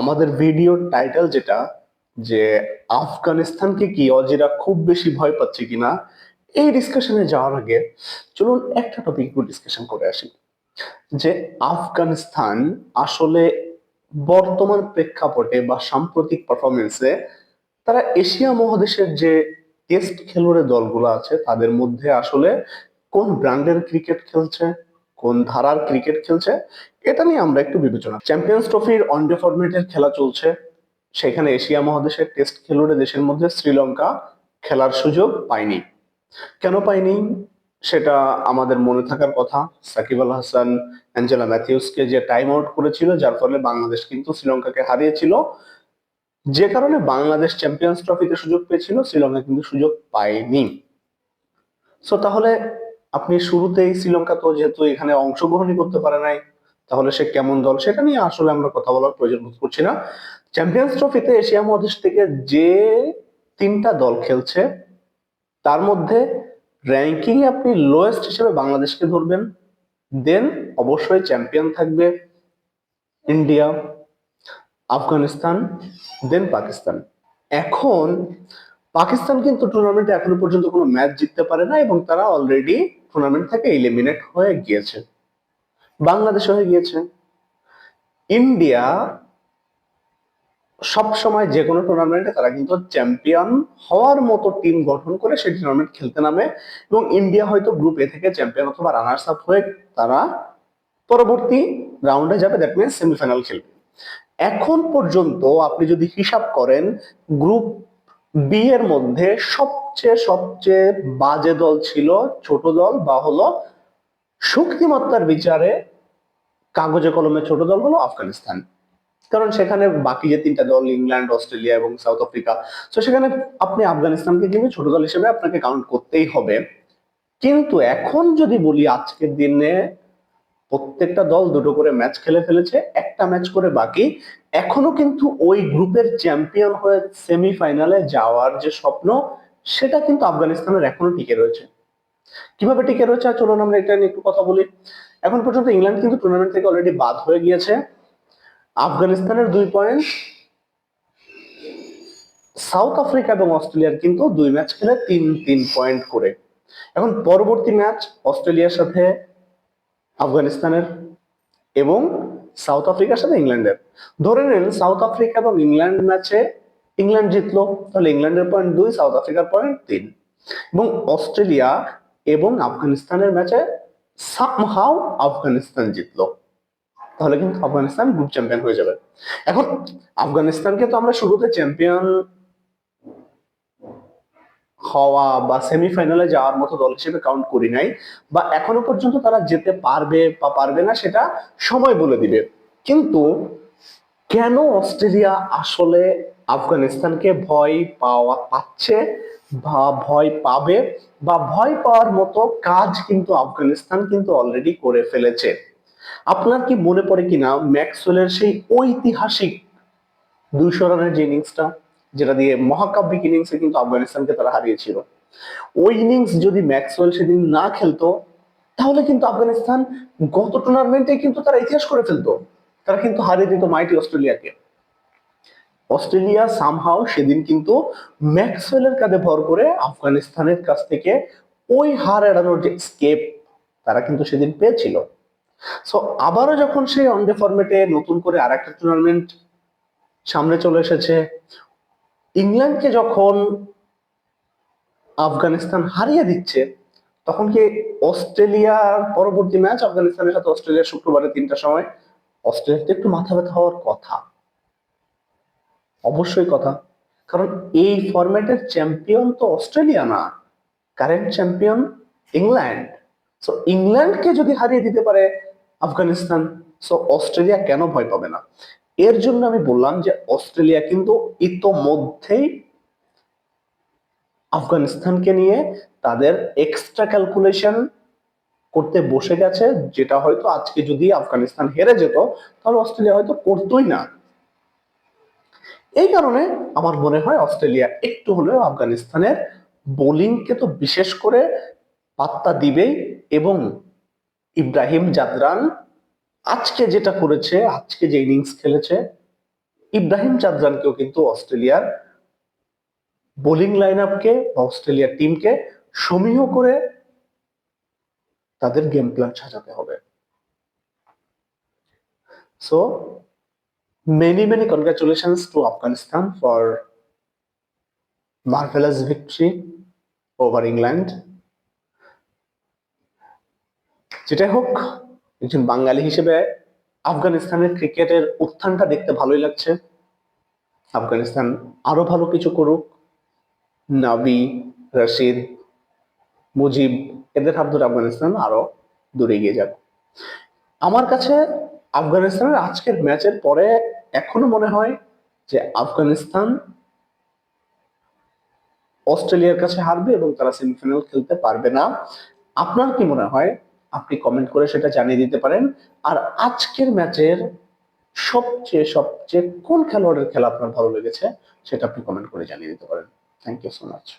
আমাদের ভিডিওর টাইটেল যেটা, যে আফগানিস্তানকে কি অজিরা খুব বেশি ভয় পাচ্ছে কিনা, এই ডিসকাশনে যাওয়ার আগে চলুন একটা টপিক একটু ডিসকাশন করে আসি। যে আফগানিস্তান আসলে বর্তমান প্রেক্ষাপটে বা সাম্প্রতিক পারফরমেন্সে তারা এশিয়া মহাদেশের যে টেস্ট খেলোয়াড়ের দলগুলো আছে, তাদের মধ্যে আসলে কোন ব্র্যান্ডের ক্রিকেট খেলছে? কোন ধারার ক্রিকেট খেলছে, এটা নিয়ে আমরা একটু বিবেচনা চ্যাম্পিয়ন্স ট্রফির ওয়ানডে ফরম্যাটের খেলা চলছে, সেখানে এশিয়া মহাদেশের টেস্ট খেলুড়ে দেশের মধ্যে শ্রীলঙ্কা খেলার সুযোগ পায়নি। কেন পায়নি? সেটা আমাদের মনে থাকার কথা। সাকিব আল হাসান, অ্যাঞ্জেলা ম্যাথিউসকে যে টাইম আউট করেছিল, যার ফলে বাংলাদেশ কিন্তু শ্রীলঙ্কাকে হারিয়েছিল। যে কারণে বাংলাদেশ চ্যাম্পিয়ন্স ট্রফিতে সুযোগ পেয়েছিল, শ্রীলঙ্কা কিন্তু সুযোগ পায়নি। সো তাহলে আপনি শুরুতেই শ্রীলঙ্কা তো যেহেতু এখানে অংশগ্রহণই করতে পারে নাই, তাহলে সে কেমন দল সেটা নিয়ে আসলে আমরা কথা বলার প্রয়োজন বোধ করছি না। চ্যাম্পিয়ন্স ট্রফিতে এশিয়া মহাদেশ থেকে যে তিনটা দল খেলছে, তার মধ্যে র্যাঙ্কিং আপনি লোয়েস্ট হিসেবে বাংলাদেশকে ধরবেন দেন অবশ্যই চ্যাম্পিয়ন থাকবে ইন্ডিয়া, আফগানিস্তান দেন পাকিস্তান। এখন পাকিস্তান কিন্তু টুর্নামেন্টে এখনও পর্যন্ত কোনো ম্যাচ জিততে পারে না এবং তারা অলরেডি টুর্নামেন্ট থেকে এলিমিনেট হয়ে গিয়েছে। বাংলাদেশ হয়ে গিয়েছে। ইন্ডিয়া সব সময় যে কোনো টুর্নামেন্টে তারা কিন্তু চ্যাম্পিয়ন হওয়ার মতো টিম গঠন করে সেই টুর্নামেন্ট খেলতে নামে এবং ইন্ডিয়া হয়তো গ্রুপ এ থেকে চ্যাম্পিয়ন অথবা রানার্স আপ হয়ে তারা পরবর্তী রাউন্ডে যাবে দ্যাট মিনস সেমিফাইনাল খেলবে। এখন পর্যন্ত আপনি যদি হিসাব করেন গ্রুপ বি এর মধ্যে সবচেয়ে সবচেয়ে বাজে দল ছিল ছোট দল বা হলো শক্তিমত্তার বিচারে কাগজে কলমে ছোট দল হলো আফগানিস্তান। কারণ সেখানে বাকি যে তিনটা দল, ইংল্যান্ড, অস্ট্রেলিয়া এবং সাউথ আফ্রিকা, তো সেখানে আপনি আফগানিস্তানকে কিন্তু ছোট দল হিসেবে আপনাকে কাউন্ট করতেই হবে। কিন্তু এখন যদি বলি আজকের দিনে প্রত্যেকটা দল দুটো করে ম্যাচ খেলে ফেলেছে, একটা ম্যাচ করে বাকি, এখনও কিন্তু ওই গ্রুপের চ্যাম্পিয়ন হয়ে সেমিফাইনালে যাওয়ার যে স্বপ্ন সেটা কিন্তু আফগানিস্তানের এখনও টিকে রয়েছে। কীভাবে টিকে রয়েছে? চলুন আমরা এটা নিয়ে একটু কথা বলি। এখন পর্যন্ত ইংল্যান্ড কিন্তু টুর্নামেন্ট থেকে অলরেডি বাদ হয়ে গিয়েছে। আফগানিস্তানের দুই পয়েন্ট সাউথ আফ্রিকা এবং অস্ট্রেলিয়ার কিন্তু দুই ম্যাচ খেলে তিন তিন পয়েন্ট করে। এখন পরবর্তী ম্যাচ অস্ট্রেলিয়ার সাথে আফগানিস্তানের এবং সাউথ আফ্রিকার সাথে ইংল্যান্ডের। ধরে নেন, সাউথ আফ্রিকা এবং ইংল্যান্ড ম্যাচে ইংল্যান্ড জিতলো, তাহলে ইংল্যান্ডের পয়েন্ট দুই সাউথ আফ্রিকার পয়েন্ট তিন। এবং অস্ট্রেলিয়া এবং আফগানিস্তানের ম্যাচে সামহাও আফগানিস্তান জিতলো। তাহলে কিন্তু আফগানিস্তান গ্রুপ চ্যাম্পিয়ন হয়ে যাবে। এখন আফগানিস্তানকে তো আমরা শুরুতে চ্যাম্পিয়ন হওয়া বা সেমিফাইনালে যাওয়ার মতো দল হিসেবে কাউন্ট করি নাই, বা এখনও পর্যন্ত তারা যেতে পারবে বা পারবে না সেটা সময় বলে দিবে। কিন্তু কেন অস্ট্রেলিয়া আসলে আফগানিস্তানকে ভয় পাওয়া, পাচ্ছে বা ভয় পাবে বা ভয় পাওয়ার মতো কাজ কিন্তু আফগানিস্তান কিন্তু অলরেডি করে ফেলেছে। আপনার কি মনে পড়ে কিনা ম্যাক্সওয়েলের সেই ঐতিহাসিক দুইশো রানের যে ইনিংসটা যেটা দিয়ে মহাকাব্যিক ইনিংসে কিন্তু আফগানিস্তানকে তারা হারিয়েছিল? ওই ইনিংস যদি ম্যাক্সওয়েল সেদিন না খেলতো, তাহলে কিন্তু আফগানিস্তান গত টুর্নামেন্টে কিন্তু তারা ইতিহাস করে ফেলতো। তারা কিন্তু হারিয়ে দিত মাইটি অস্ট্রেলিয়াকে। অস্ট্রেলিয়া সামহাও সেদিন কিন্তু ম্যাক্সওয়েলের কাঁধে ভর করে আফগানিস্তানের কাছ থেকে ওই হার এড়ানোর যে স্কেপ তারা কিন্তু সেদিন পেয়েছিল। সো আবারও যখন সেই ওয়ানডে ফরম্যাটে নতুন করে আর একটা টুর্নামেন্ট সামনে চলে এসেছে, ইংল্যান্ডকে যখন আফগানিস্তান হারিয়ে দিচ্ছে, তখন কি অস্ট্রেলিয়ার পরবর্তী ম্যাচ আফগানিস্তানের সাথে অস্ট্রেলিয়া শুক্রবারে তিনটার সময় অস্ট্রেলিয়াতে একটু মাথা ব্যথা হওয়ার কথা। অবশ্যই কথা। কারণ এই ফরম্যাটের চ্যাম্পিয়ন তো অস্ট্রেলিয়া না। কারেন্ট চ্যাম্পিয়ন ইংল্যান্ড সো ইংল্যান্ডকে যদি হারিয়ে দিতে পারে আফগানিস্তান সো অস্ট্রেলিয়া কেন ভয় পাবে না? এর জন্য আমি বললাম যে অস্ট্রেলিয়া কিন্তু ইতোমধ্যেই আফগানিস্তানকে নিয়ে তাদের এক্সট্রা ক্যালকুলেশন করতে বসে গেছে, যেটা হয়তো আজকে যদি আফগানিস্তান হেরে যেত, তাহলে অস্ট্রেলিয়া হয়তো করতোই না। এই কারণে আমার মনে হয় অস্ট্রেলিয়া একটু হলেও আফগানিস্তানের বোলিংকে তো বিশেষ করে পাত্তা দিবেই এবং ইব্রাহিম জাদরান আজকে যেটা করেছে, আজকে যে ইনিংস খেলেছে, ইব্রাহিম চাঁদজানকেও কিন্তু অস্ট্রেলিয়ার বোলিং লাইন আপকে বা অস্ট্রেলিয়ার টিমকে সমীহ করে তাদের গেম প্ল্যান সাজাতে হবে। So many many congratulations to Afghanistan for marvellous victory over England যেটাই হোক, একজন বাঙালি হিসেবে আফগানিস্তানের ক্রিকেটের উত্থানটা দেখতে ভালোই লাগছে। আফগানিস্তান আরও ভালো কিছু করুক। নাবি, রশিদ, মুজিব, এদের হাত ধরে আফগানিস্তান আরও দূরে এগিয়ে যাবে। আমার কাছে আফগানিস্তানের আজকের ম্যাচের পরে এখনও মনে হয় যে আফগানিস্তান অস্ট্রেলিয়ার কাছে হারবে এবং তারা সেমিফাইনাল খেলতে পারবে না। আপনার কি মনে হয়? আপনি কমেন্ট করে সেটা জানিয়ে দিতে পারেন। আর আজকের ম্যাচের সবচেয়ে সবচেয়ে কোন খেলোয়াড়ের খেলা আপনার ভালো লেগেছে, সেটা আপনি কমেন্ট করে জানিয়ে দিতে পারেন। Thank you so much